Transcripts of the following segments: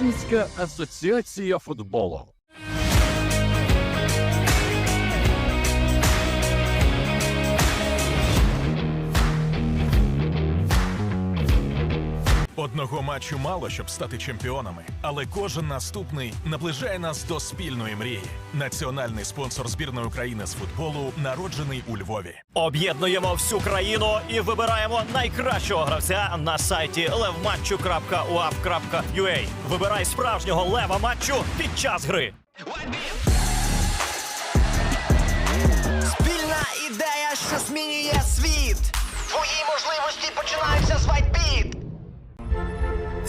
Російська асоціація футболу. Одного матчу мало, щоб стати чемпіонами, але кожен наступний наближає нас до спільної мрії. Національний спонсор збірної України з футболу народжений у Львові. Об'єднуємо всю країну і вибираємо найкращого гравця на сайті levmatchu.uaf.ua. Вибирай справжнього лева матчу під час гри. Спільна ідея, що змінює світ. Твої можливості вайтбіт.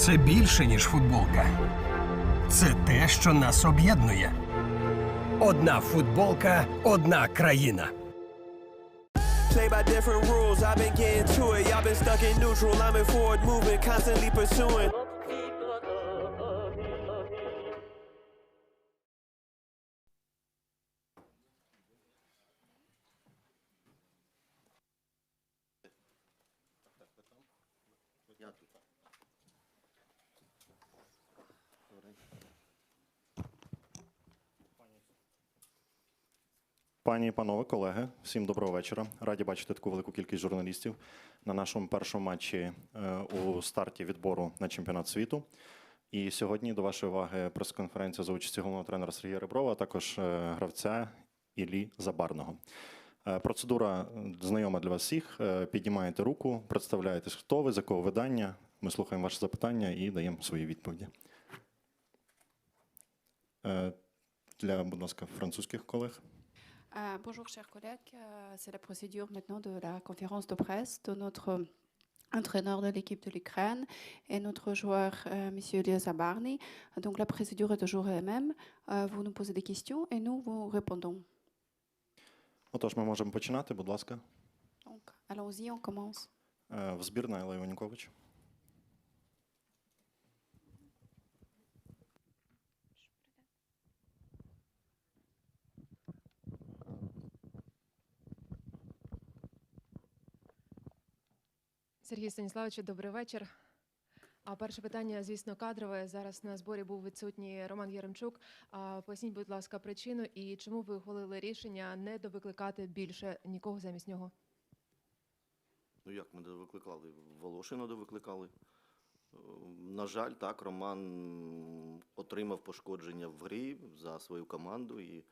Це більше, ніж футболка. Це те, що нас об'єднує. Одна футболка, одна країна. Play by different rules, I've been getting to it. Y'all been stuck in neutral, I'm in forward movement, constantly pursuing. Пані і панове, колеги, всім доброго вечора. Раді бачити таку велику кількість журналістів на нашому першому матчі е, у старті відбору на чемпіонат світу. І сьогодні до вашої уваги прес-конференція за участі головного тренера Сергія Реброва, а також е, гравця Іллі Забарного. Е, Процедура знайома для вас всіх. Піднімаєте руку, представляєтесь, хто ви, з якого видання. Ми слухаємо ваші запитання і даємо свої відповіді. Для, будь ласка, французьких колег. Euh, bonjour chers collègues, Euh, c'est la procédure maintenant de la conférence de presse de notre entraîneur de l'équipe de l'Ukraine et notre joueur euh, Monsieur Elias Zabarny. Donc la procédure est toujours la même. Euh, vous nous posez des questions et nous vous répondons. Отож, ми можемо починати, будь ласка. Donc allons-y, on commence. Е, В збірна Ілла Іванюкович. Сергій Станіславович, добрий вечір. А перше питання, звісно, кадрове. Зараз на зборі був відсутній Роман Яремчук. Поясніть, будь ласка, причину і чому ви ухвалили рішення не довикликати більше нікого замість нього? Ну як ми довикликали? Волошина довикликали. Е, На жаль, так, Роман отримав пошкодження в грі за свою команду, і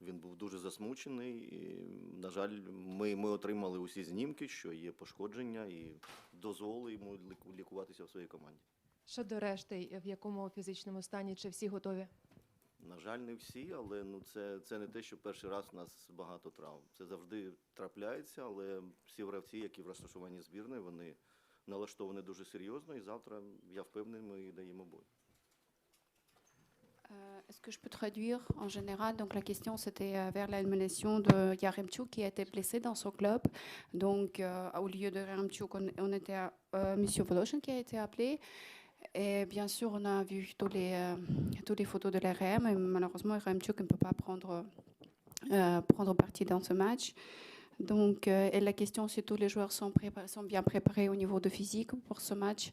він був дуже засмучений. І, на жаль, ми, ми отримали усі знімки, що є пошкодження, і дозволили йому лікуватися в своїй команді. Щодо решти, в якому фізичному стані чи всі готові? На жаль, не всі, але ну це, це не те, що перший раз у нас багато травм. Це завжди трапляється, але всі гравці, які в розташуванні збірної, вони налаштовані дуже серйозно, і завтра я впевнений, ми даємо бой. Euh, Est-ce que je peux traduire en général? Donc la question c'était euh, vers l'élimination de Yaremchuk qui a été blessé dans son club. Donc euh, au lieu de Yaremchuk, on, on était à euh, Monsieur Voloshin qui a été appelé. Et bien sûr, on a vu tous les, toutes les photos de l'RM. Malheureusement, Yaremchuk ne peut pas prendre, prendre partie dans ce match. Donc, euh, et la question, si tous les joueurs sont, prépa- sont bien préparés au niveau de physique pour ce match.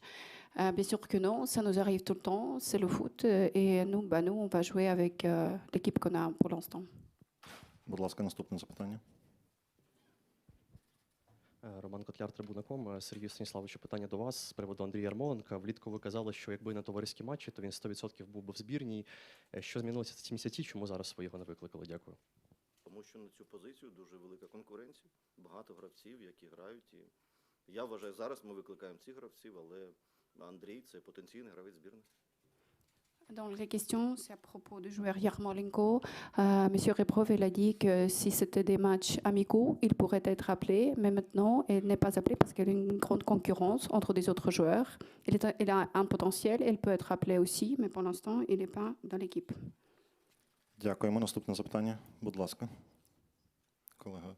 Euh, bien sûr que non, ça nous arrive tout le temps, c'est le foot. euh, Et nous, bah, nous, on va jouer avec euh, l'équipe qu'on a pour l'instant. Будь ласка, наступне запитання. Е, Роман Котляр, Трибуна.ком. Е, Сергій Станіславовичу, питання до вас з приводу Андрія Ярмоленка. Влітку ви казали, що якби не товариські матчі, то він 100% був би в збірній. Е, Що змінилося за ці місяці? Чому зараз ви його не викликали? Дякую. Тому що на цю позицію дуже велика конкуренція, багато гравців, які грають. І я вважаю, зараз ми викликаємо цих гравців, але Андрій це потенційний гравець збірної. Donc la question, c'est à propos du joueur Yarmolenko. Euh, Monsieur Reprov, il a dit que si c'était des matchs amicaux, il pourrait être appelé, mais maintenant, il n'est pas appelé parce qu'il y a une grande concurrence entre des autres joueurs. Il, est, il a un potentiel, il peut être appelé aussi, mais pour l'instant, il n'est pas dans l'équipe. Дякуємо. Наступне запитання. Будь ласка. Колега.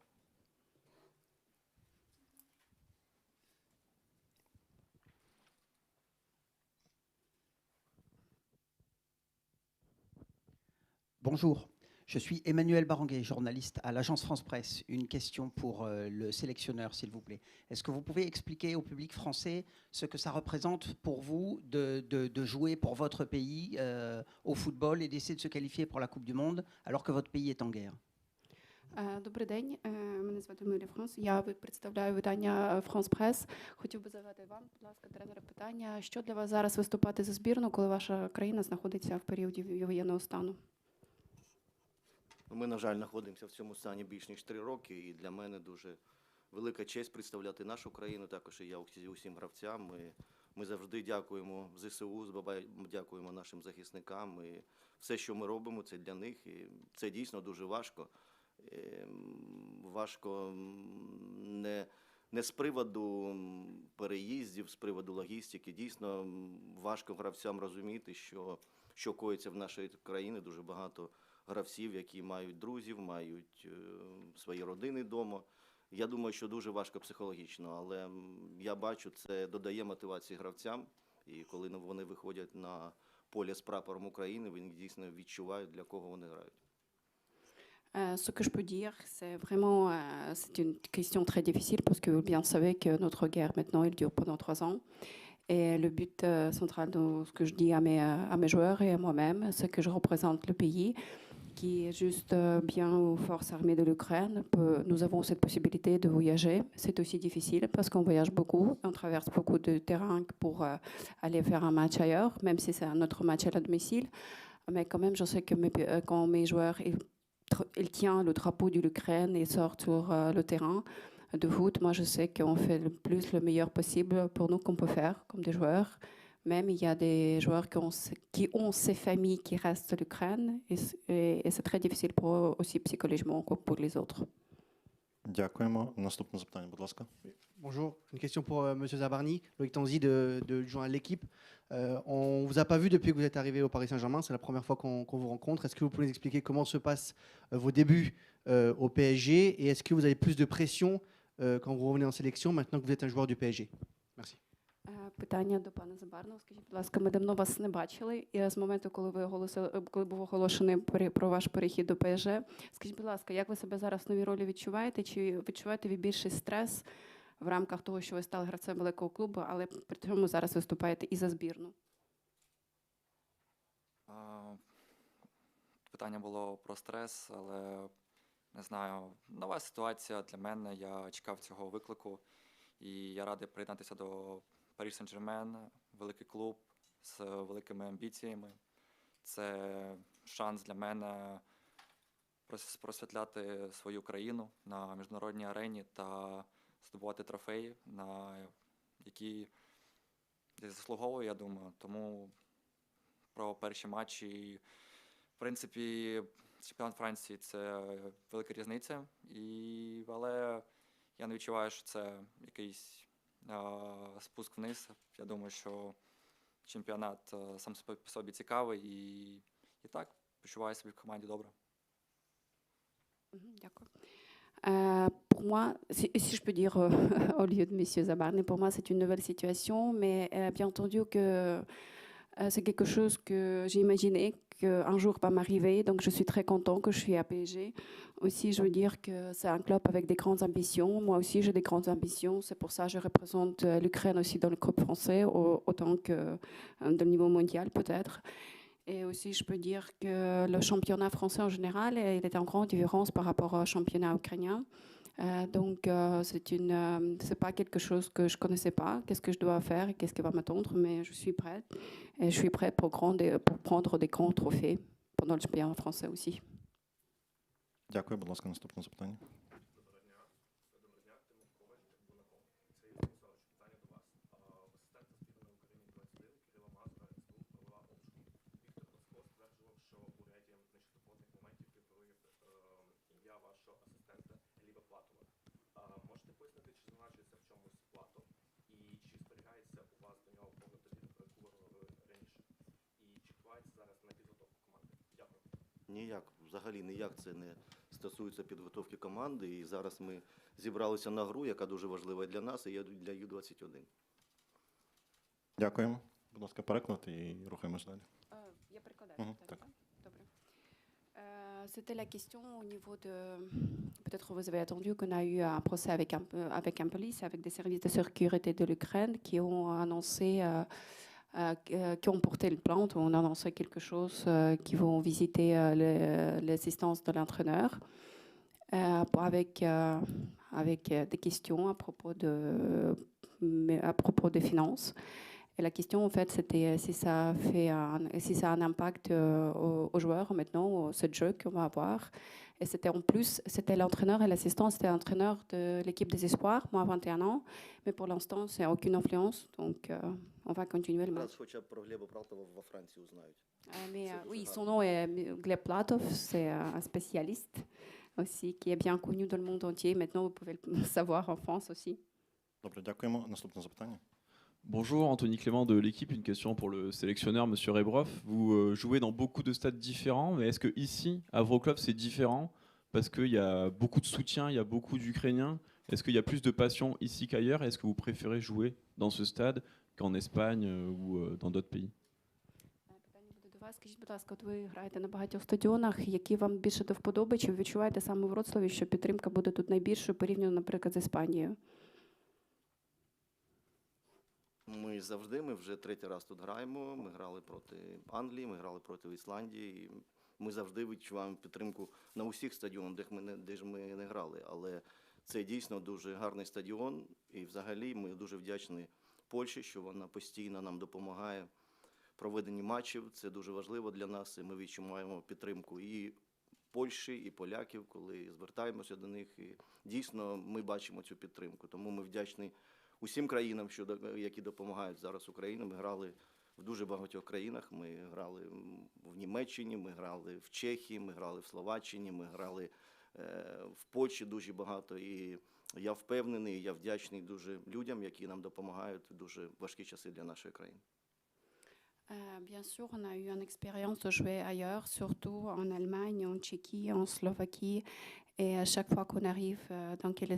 Bonjour, Je suis Emmanuel Baranguet, journaliste à l'agence France Presse. Une question pour euh, le sélectionneur, s'il vous plaît. Est-ce que vous pouvez expliquer au public français ce que ça représente pour vous de, de- de jouer pour votre pays euh, au football et d'essayer de se qualifier pour la Coupe du Monde alors que votre pays est en guerre Е, Добрий день, е, мене звати Мирі Франс. Я представляю видання Франс Прес. Хотів би задати вам, будь ласка, тренера, питання, що для вас зараз виступати за збірну, коли ваша країна знаходиться в періоді воєнного стану? Ми, на жаль, знаходимося в цьому стані більш ніж три роки, і для мене дуже велика честь представляти нашу країну, також і я усім гравцям. Ми, ми завжди дякуємо ЗСУ, дякуємо нашим захисникам. І все, що ми робимо, це для них. І це дійсно дуже важко. Ем, Важко не, не з приводу переїздів, з приводу логістики. Дійсно важко гравцям розуміти, що, що коїться в нашій країні. Дуже багато гравців, які мають друзів, мають е, свої родини вдома. Я думаю, що дуже важко психологічно, але я бачу, це додає мотивації гравцям. І коли вони виходять на поле з прапором України, вони дійсно відчувають, для кого вони грають. Euh, ce que je peux dire, c'est vraiment euh, une question très difficile parce que vous bien savez que notre guerre maintenant, elle dure pendant trois ans. Et le but euh, central de ce que je dis à mes, à mes joueurs et à moi-même, c'est que je représente le pays qui est juste bien aux forces armées de l'Ukraine. Nous avons cette possibilité de voyager. C'est aussi difficile parce qu'on voyage beaucoup, on traverse beaucoup de terrain pour aller faire un match ailleurs, même si c'est un autre match à la domicile. Mais quand même, je sais que quand mes joueurs tr- il tient le drapeau de l'Ukraine et sort sur euh, le terrain de foot. Moi, je sais qu'on fait le plus le meilleur possible pour nous qu'on peut faire comme des joueurs. Même il y a des joueurs qui ont, ce- qui ont ces familles qui restent à l'Ukraine et, c- et- et c'est très difficile pour eux aussi psychologiquement comme pour les autres. Дякуємо. Наступне запитання, будь ласка. Bonjour, une question pour euh, Monsieur Zabarny, Loïc Tanzi de, de joindre l'équipe. Euh, on vous a pas vu depuis que vous êtes arrivé au Paris Saint-Germain, c'est la première fois qu'on qu'on vous rencontre. Est-ce que vous pouvez nous expliquer comment se passent euh, vos débuts euh, au PSG et est-ce que vous avez plus de pression euh, quand vous revenez en sélection maintenant que vous êtes un joueur du PSG Merci. Е, Питання до пана Забарного. Скажіть, будь ласка, ми давно вас не бачили. І з моменту, коли ви оголосили, е, коли був оголошений пере- про ваш перехід до ПСЖ, скажіть, будь ласка, як ви себе зараз в новій ролі відчуваєте? Чи відчуваєте ви більший стрес В рамках того, що ви стали гравцем великого клубу, але при цьому зараз виступаєте і за збірну? Питання було про стрес, але не знаю. Нова ситуація для мене. Я чекав цього виклику, і я радий приєднатися до Париж Сен-Жермен, великий клуб з великими амбіціями. Це шанс для мене просвітляти свою країну на міжнародній арені та здобувати трофеї, на які я заслуговую, я думаю. Тому про перші матчі. В принципі, чемпіонат Франції це велика різниця, і, але я не відчуваю, що це якийсь спуск вниз. Я думаю, що чемпіонат сам по собі цікавий і, і так почуваю себе в команді добре. D'accord. Euh, pour moi, si, je peux dire euh, au lieu de Monsieur Zabarny, pour moi c'est une nouvelle situation, mais euh, bien entendu que c'est quelque chose que j'ai imaginé qu'un jour va m'arriver, donc je suis très content que je suis à PSG. Aussi, je veux dire que c'est un club avec des grandes ambitions. Moi aussi, j'ai des grandes ambitions. C'est pour ça que je représente l'Ukraine aussi dans le club français, au- autant que euh, de niveau mondial peut-être. Et aussi, je peux dire que le championnat français en général, euh, il est en grande différence par rapport au championnat ukrainien. Euh, donc, euh, c'est une, euh, c'est pas quelque chose que je connaissais pas. Qu'est-ce que je dois faire et qu'est-ce qui va m'attendre, mais je suis prête. Et je suis prête pour, grande, pour prendre des grands trophées pendant le championnat français aussi. Дякую, будь ласка, наступне запитання. Ніяк, взагалі ніяк це не стосується підготовки команди. І зараз ми зібралися на гру, яка дуже важлива для нас, і для Ю-21. Дякуємо. Будь ласка, переклад і рухаємось далі. Я перекладаю. Мгм, так. Добре. Е, C'était la question au niveau de. Peut-être vous avez entendu qu'on a eu un procès avec avec un police, avec des services de sécurité de l'Ukraine qui ont annoncé, euh, qui ont porté une plainte, ont annoncé quelque chose, euh, qui vont visiter euh, l'assistance de l'entraîneur euh, avec, euh, avec euh, des questions à propos, de, à propos des finances. Et la question, en fait, c'était euh, si ça, fait un, si ça a un impact euh, aux, aux joueurs maintenant, au- ce jeu qu'on va avoir. Et c'était en plus, c'était l'entraîneur et l'assistant, c'était l'entraîneur de l'équipe des Espoirs, moi 21 ans. Mais pour l'instant, c'est aucune influence. Donc, euh, on va continuer le match. Раз хоча б про Глеба Пралтова во Франції узнають. Euh, mais euh, oui, son nom est euh, Gleb Platov, c'est euh, un spécialiste aussi qui est bien connu dans le monde entier. Maintenant, vous pouvez le savoir en France aussi. Добре, дякуємо. Наступне запитання. Bonjour, Anthony Clément de l'équipe. Une question pour le sélectionneur, Monsieur Rebrov. Vous euh, jouez dans beaucoup de stades différents, mais est-ce que ici, à Wrocław, c'est différent parce qu'il y a beaucoup de soutien, il y a beaucoup d'Ukrainiens Est-ce qu'il y a plus de passion ici qu'ailleurs Est-ce que vous préférez jouer dans ce stade qu'en Espagne euh, ou euh, dans d'autres pays До вас, скажіть, будь ласка, от ви граєте на багатьох стадіонах, які вам більше до вподоби, чи ви відчуваєте саме в Вроцлаві, що підтримка буде тут найбільшою порівняно, наприклад, з Іспанією? Ми завжди, ми вже третій раз тут граємо. Ми грали проти Англії, ми грали проти Ісландії. Ми завжди відчуваємо підтримку на усіх стадіонах, де ми не де ж ми не грали. Але це дійсно дуже гарний стадіон. І взагалі ми дуже вдячні Польщі, що вона постійно нам допомагає проведенні матчів. Це дуже важливо для нас. І ми відчуваємо підтримку і Польщі, і поляків, коли звертаємося до них. І дійсно ми бачимо цю підтримку. Тому ми вдячні усім країнам, що які допомагають зараз Україні. Ми грали в дуже багатьох країнах. Ми грали в Німеччині, ми грали в Чехії, ми грали в Словаччині, ми грали е, в Польщі дуже багато. І я впевнений, я вдячний дуже людям, які нам допомагають в дуже важкі часи для нашої країни. Euh, bien sûr, on a eu une expérience de jouer ailleurs, surtout en Allemagne, en Tchéquie, en Slovaquie. Et à chaque fois qu'on arrive euh, dans les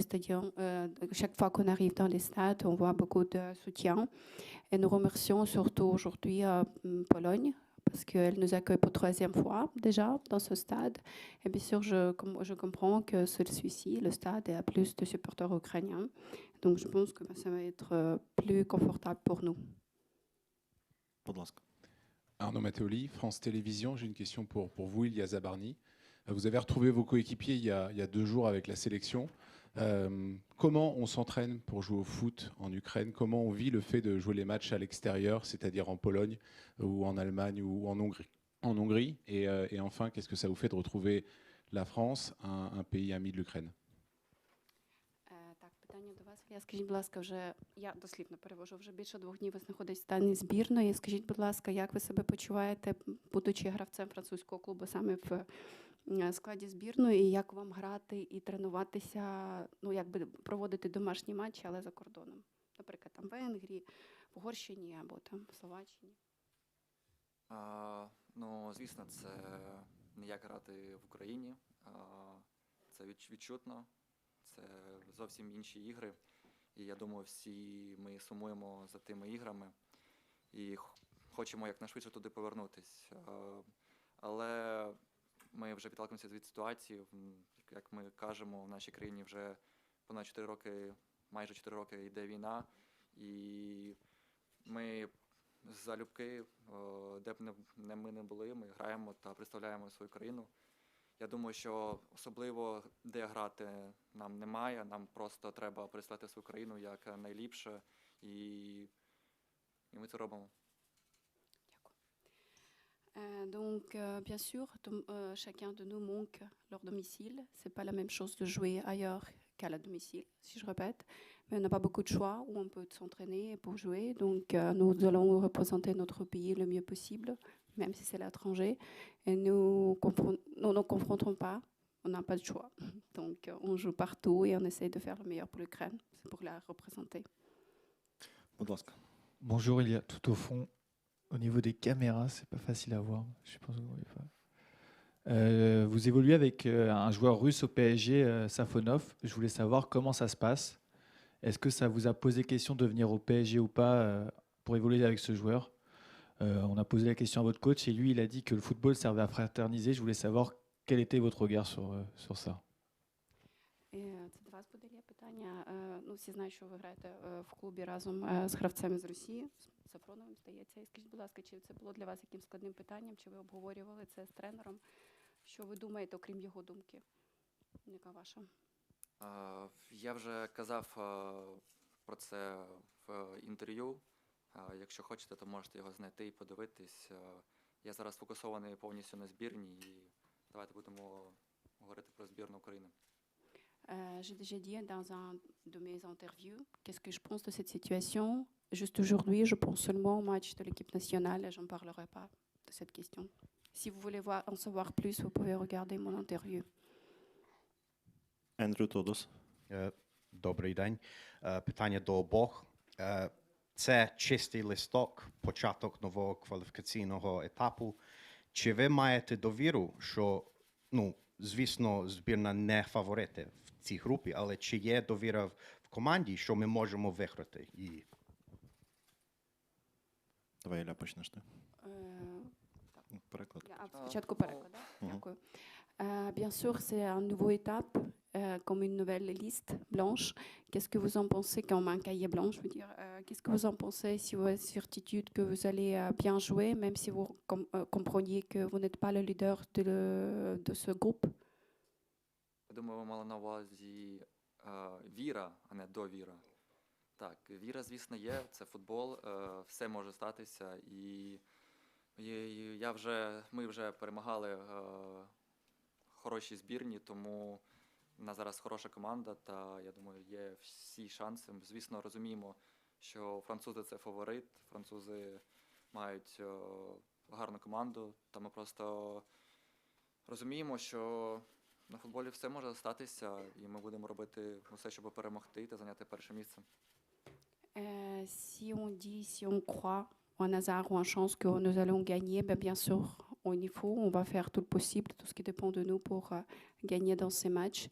euh, chaque fois qu'on arrive dans les stades, on voit beaucoup de soutien. Et nous remercions surtout aujourd'hui euh, Pologne parce qu'elle nous accueille pour la troisième fois déjà dans ce stade. Et bien sûr, je, comprends que celui-ci, le stade, a plus de supporters ukrainiens. Donc je pense que ça va être plus confortable pour nous. Arnaud Matteoli, France Télévisions, j'ai une question pour, pour vous, Ilia Zabarni. Euh, Vous avez retrouvé vos coéquipiers il y, a, il y a deux jours avec la sélection. Euh, comment on s'entraîne pour jouer au foot en Ukraine Comment on vit le fait de jouer les matchs à l'extérieur, c'est-à-dire en Pologne ou en Allemagne ou en Hongrie, en Hongrie et, euh, et enfin, qu'est-ce que ça vous fait de retrouver la France, un, un pays ami de l'Ukraine Е, Так, питання до вас. Я скажіть, будь ласка, вже я дослівно перевожу. Вже більше двох днів ви знаходитесь в стані збірної. Скажіть, будь ласка, як ви себе почуваєте, будучи гравцем французького клубу саме в е, складі збірної, і як вам грати і тренуватися, ну якби проводити домашні матчі, але за кордоном? Наприклад, там в Венгрії, в Угорщині або там в Словаччині. А, ну, звісно, це не як грати в Україні. А, це відч- відчутно, це зовсім інші ігри. І я думаю, всі ми сумуємо за тими іграми і хочемо якнайшвидше туди повернутись. А, але ми вже відталкуємося від ситуації. Як ми кажемо, в нашій країні вже понад 4 роки, майже 4 роки йде війна, і ми залюбки, де б не, ми не були, ми граємо та представляємо свою країну. Я думаю, що особливо де грати нам немає. Нам просто треба представляти свою країну як найліпше, і, і ми це робимо. Euh, donc, euh, bien sûr, euh, chacun de nous manque leur domicile. C'est pas la même chose de jouer ailleurs qu'à la domicile, si je répète. Mais on n'a pas beaucoup de choix où on peut s'entraîner pour jouer. Donc, nous allons représenter notre pays le mieux possible, même si c'est l'étranger. Et nous ne nous confrontons pas. On n'a pas de choix. Donc, on joue partout et on essaye de faire le meilleur pour l'Ukraine, pour la représenter. Bonjour, il y a tout au fond. Au niveau des caméras, c'est pas facile à voir. Je pense que vous voyez pas. Vous évoluez avec euh, un joueur russe au PSG, euh, Safonov. Je voulais savoir comment ça se passe. Est-ce que ça vous a posé question de venir au PSG ou pas euh, pour évoluer avec ce joueur? On a posé la question à votre coach et lui, il a dit que le football servait à fraterniser. Je voulais savoir quel était votre regard sur, sur ça. Вас буде є питання. Е, Ну, всі знають, що ви граєте е, в клубі разом е, з гравцями з Росії, з Сафроновим, здається. І скажіть, будь ласка, чи це було для вас яким складним питанням? Чи ви обговорювали це з тренером? Що ви думаєте, окрім його думки? Яка ваша? Я вже казав про це в інтерв'ю. Якщо хочете, то можете його знайти і подивитись. Я зараз фокусований повністю на збірні і давайте будемо говорити про збірну України. Euh, J'ai déjà dit dans un de mes interviews qu'est-ce que je pense de cette situation. Juste aujourd'hui, je pense seulement au match de l'équipe nationale et j'en parlerai pas de cette question. Si vous voulez voir, en savoir plus, vous pouvez regarder mon interview. Ендрю Тодос. Е, Добрий день. Е, Питання до обох. Е, Це чистий листок, початок нового кваліфікаційного етапу. Чи ви маєте довіру, що, ну, звісно, збірна не фаворити в цій групі, але чи є довіра в в команді, що ми можемо виграти її? Давай, Ілля, почнеш ти. Е, Переклад. Я спочатку переклад, да? Мгм. Дякую. Euh, bien sûr, c'est un nouveau étape, euh, comme une nouvelle liste blanche. Qu'est-ce que vous en pensez comme un cahier blanc, je veux dire euh, Qu'est-ce que vous en pensez si vous avez certitude que vous allez euh, bien jouer, même si vous com- euh, compreniez que vous n'êtes pas le leader de, le- de ce groupe Я Думаю, ви мали на увазі е, віра, а не довіра. Так, віра, звісно, є, це футбол, е, все може статися. І, я вже, ми вже перемагали е, хороші збірні, тому в нас зараз хороша команда, та я думаю, є всі шанси. Ми, Звісно, розуміємо, що французи це фаворит, французи мають гарну команду, та ми просто розуміємо, що на футболі все може статися, і ми будемо робити все, щоб перемогти та зайняти перше місце. Euh, Si on dit, si on croit en hasard ou en chance que nous allons gagner, ben bien sûr, on y faut, on va faire tout le possible, tout ce qui dépend de nous pour euh, gagner dans ces matchs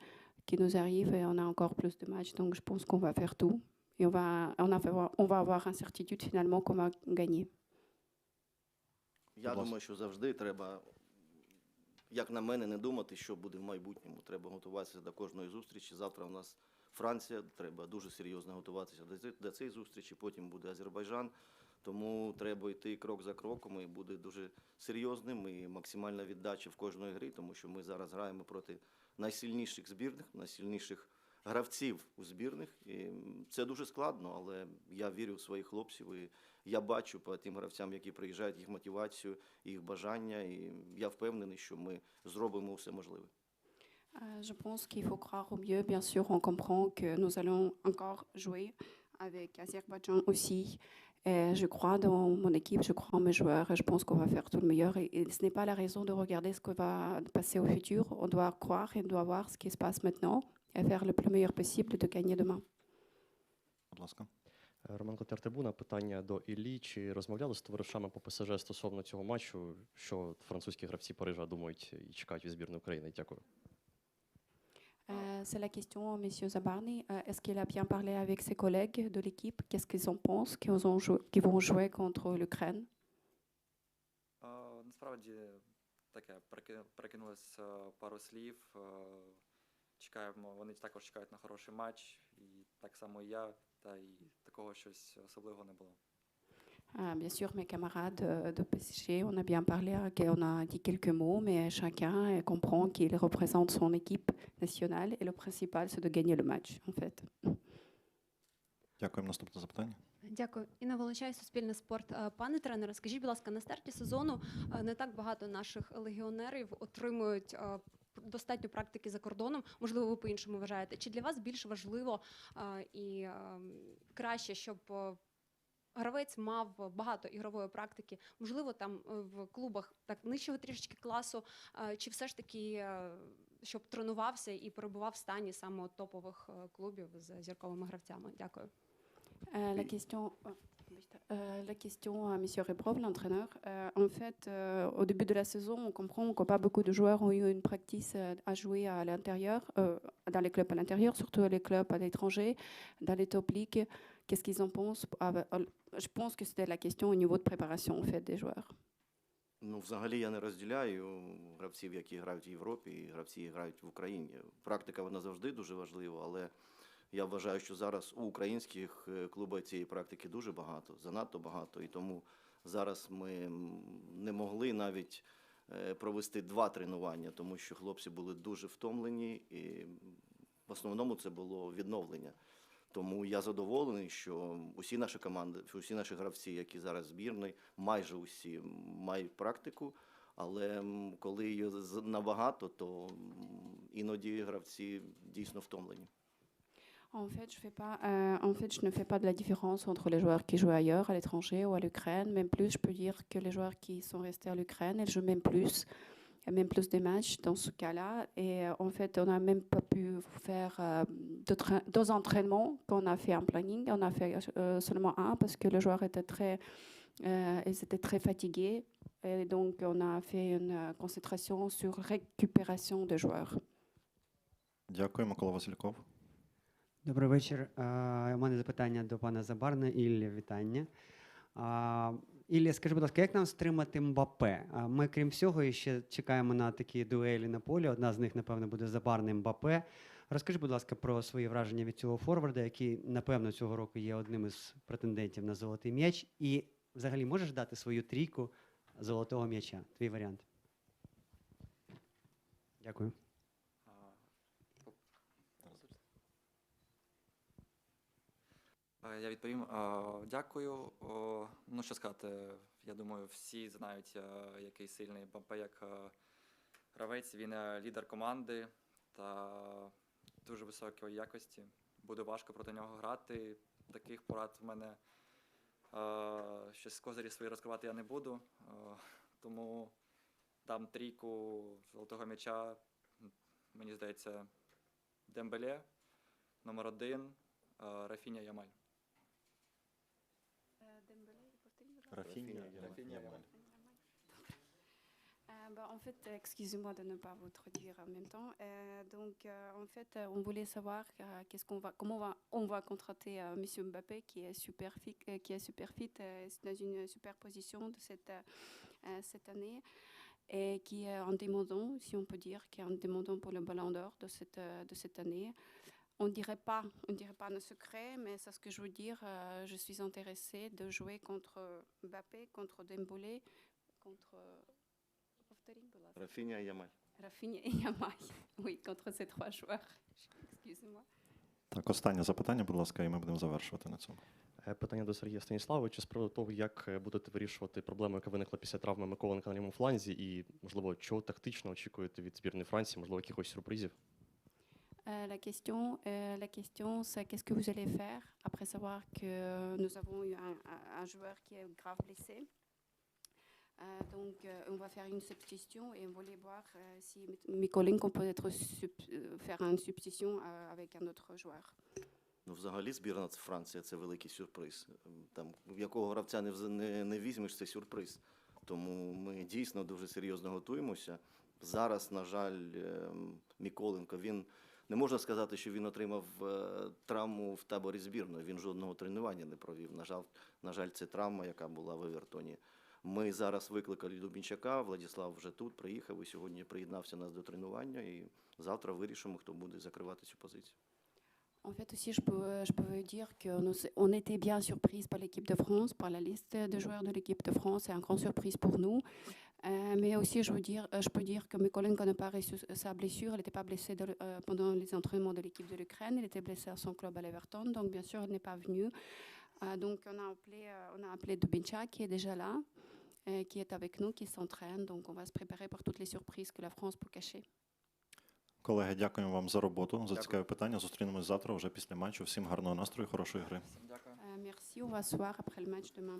qui nous arrivent et on a encore plus de matchs, donc je pense qu'on va faire tout et on va, on, a- on va avoir une certitude finalement qu'on va gagner. Я ласка. думаю, що завжди треба, як на мене, не думати, що буде в майбутньому. Треба готуватися до кожної зустрічі. Завтра у нас Франція, треба дуже серйозно готуватися до цієї зустрічі. Потім буде Азербайджан. Тому треба йти крок за кроком і буде дуже серйозним і максимальна віддача в кожної грі, тому що ми зараз граємо проти найсильніших збірних, найсильніших гравців у збірних. І це дуже складно, але я вірю в своїх хлопців. І я бачу по тим гравцям, які приїжджають, їх мотивацію, їх бажання. І я впевнений, що ми зробимо все можливе. Euh, je pense qu'il faut croire au mieux. Bien sûr, on comprend que nous allons encore jouer avec Azerbaïdjan aussi. Et je crois dans mon équipe, je crois en mes joueurs et je pense qu'on va faire tout le meilleur. Et, et ce n'est pas la raison de regarder ce qui va passer au futur. On doit croire et on doit voir ce qui se passe maintenant et faire le plus meilleur possible de gagner demain. Будь ласка. Е, Роман Котяр Трибуна, питання до Іллі. Чи розмовляли з товаришами по ПСЖ стосовно цього матчу? Що французькі гравці Парижа думають і чекають від збірної України? Дякую. Euh, c'est la question, Monsieur Zabarni. Euh, Est-ce qu'il a bien parlé avec ses collègues de l'équipe Qu'est-ce qu'ils en pensent qu'ils ont joué- qu'ils vont jouer contre l'Ukraine Е, Насправді таке переки- перекинулось е, пару слів. Чекаємо, вони також чекають на хороший матч, і так само і я, та і такого щось особливого не було. Ah, bien sûr, mes camarades euh, de PSG, on a bien parlé, on a dit quelques mots, mais chacun euh, comprend qu'il représente son équipe nationale et le principal, c'est de gagner le match, en fait. Дякуємо. Наступне запитання. Дякую. Інна Волочай, Суспільне спорт. Пане тренере, скажіть, будь ласка, на старті сезону не так багато наших легіонерів отримують достатньо практики за кордоном. Можливо, ви по-іншому вважаєте. Чи для вас більш важливо і краще, щоб гравець мав багато ігрової практики? Можливо, там е, в клубах так нижчого трішечки класу, чи все ж таки е, щоб тренувався і перебував в стані саме топових е, клубів з зірковими гравцями? Дякую. La. oh, euh, la question à M. Rebrov, l'entraîneur. Euh, en fait, euh, au début de la saison, on comprend que pas beaucoup de joueurs ont eu une practice euh, à jouer à l'intérieur, euh, dans les clubs à l'intérieur, surtout les clubs à l'étranger, dans les top ligues. Qu'est-ce qu'ils en pensent Ah, bah, Je pense que c'était la question au niveau de préparation en fait, des joueurs. Ну, взагалі я не розділяю гравців, які грають в Європі, і гравці, які грають в Україні. Практика вона завжди дуже важлива, але я вважаю, що зараз у українських е, клубах цієї практики дуже багато, занадто багато. І тому зараз ми не могли навіть е, провести два тренування, тому що хлопці були дуже втомлені, і в основному це було відновлення. Тому я задоволений, що усі наші команди, усі наші гравці, які зараз в збірної, майже усі мають практику. Але коли її набагато, то іноді гравці дійсно втомлені. En fait, je fais pas, euh, en fait, je ne fais pas de la différence entre les joueurs qui jouent ailleurs, à l'étranger ou à l'Ukraine. Même plus, je peux dire que les joueurs qui sont restés à l'Ukraine, ils jouent même plus, et même plus de matchs dans ce cas-là. Et euh, en fait, on n'a même pas pu faire euh, d'autres deux entraînements qu'on a fait en planning. On a fait euh, seulement un parce que les joueurs étaient très, euh, ils étaient très fatigués. Et donc, on a fait une euh, concentration sur récupération des joueurs. Дякую, Микола Васильков. Добрий вечір. У мене запитання до пана Забарна. Ілля, вітання. Ілля, скажи, будь ласка, як нам стримати Мбапе? Ми, крім всього, ще чекаємо на такі дуелі на полі. Одна з них, напевно, буде Забарний Мбапе. Розкажи, будь ласка, про свої враження від цього форварда, який, напевно, цього року є одним із претендентів на золотий м'яч. І взагалі можеш дати свою трійку золотого м'яча? Твій варіант. Дякую. Я відповім. Е, Дякую. Ну, що сказати, я думаю, всі знають, е, який сильний Бампе як е, гравець. Він е, лідер команди та дуже високої якості. Буде важко проти нього грати. Таких порад в мене е, щось козирі свої розкривати я не буду. Е, Тому дам трійку золотого м'яча, мені здається, Дембеле, номер один, е, Рафіня Ямаль. Euh, bah, en fait, euh, excusez-moi de ne pas vous traduire en même temps. Euh, donc, en fait, on voulait savoir qu'est-ce qu'on va, comment on va, on va contrater Monsieur Mbappé, qui est super fit, qui est super fit, dans une super position de cette cette année, et qui est en demandant, si on peut dire, qui est en demandant pour le Ballon d'Or de cette de cette année. On dirait pas, on dirait pas un secret, mais c'est ce que je veux dire. euh, je suis intéressée de jouer contre Mbappé, contre Dembélé, contre ласка. Rafinha et Yamal. Oui, contre ces trois joueurs. Excusez-moi. Так, останнє запитання, будь ласка, і ми будемо завершувати на цьому. Е, Питання до Сергія Станіславовича з приводу того, як е, будете вирішувати проблему, яка виникла після травми Миколенка на лівому фланзі, і, можливо, чого тактично очікуєте від збірної Франції, можливо, якихось сюрпризів? Euh, la question, euh, la question, c'est qu'est-ce que vous allez faire après savoir que nous avons eu un, un- un joueur qui est grave blessé. Euh, donc, euh, on va faire une substitution et on voulait voir euh, si Mikolenko peut être sub- euh, faire une substitution euh, avec un autre joueur. Ну, взагалі, збірна Франція це великий сюрприз. Там в якого гравця не, вз- не, не візьмеш, це сюрприз. Тому ми дійсно дуже серйозно готуємося. Зараз, на жаль, ем, Міколенко, він не можна сказати, що він отримав е, травму в таборі збірної. Він жодного тренування не провів. На жаль, на жаль, це травма, яка була в Евертоні. Ми зараз викликали Дубінчака, Владислав вже тут приїхав і сьогодні приєднався нас до тренування. І завтра вирішимо, хто буде закривати цю позицію. En fait, aussi, je peux, je peux dire qu'on on était bien surprise par l'équipe de France, par la liste de joueurs de l'équipe de France. C'est une grande surprise pour nous. Euh, mais aussi, je, veux dire, euh, je peux dire que Mikolenko n'a pas reçu sa blessure. Il n'était pas blessé de- euh, pendant les entraînements de l'équipe de l'Ukraine. Il était blessé à son club à l'Everton. Donc, bien sûr, il n'est pas venu. Euh, donc, on a appelé, euh, on a appelé Dubincha, qui est déjà là, euh, qui est avec nous, qui s'entraîne. Donc, on va se préparer pour toutes les surprises que la France peut cacher. Колеги, дякуємо вам за роботу, за цікаве питання. Зустрінемось завтра вже після матчу. Всім гарного настрою, хорошої гри. Euh, merci. On va se voir après le match demain.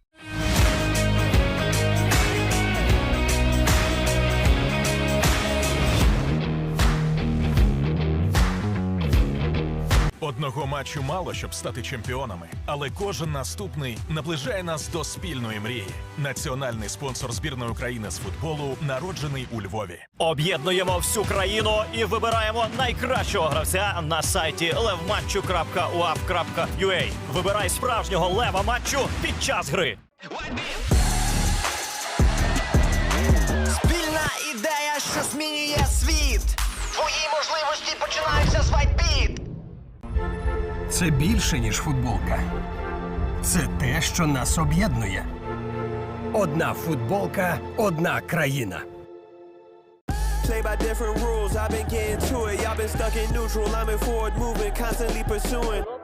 Одного матчу мало, щоб стати чемпіонами, але кожен наступний наближає нас до спільної мрії. Національний спонсор збірної України з футболу народжений у Львові. Об'єднуємо всю країну і вибираємо найкращого гравця на сайті levmatchu.uaf.ua. Вибирай справжнього лева матчу під час гри. Спільна ідея, що змінює Це більше, ніж футболка. Це те, що нас об'єднує. Одна футболка, одна країна. Play by different rules, I've been getting to it. Y'all been stuck in neutral. I'm in forward movement, constantly pursuing.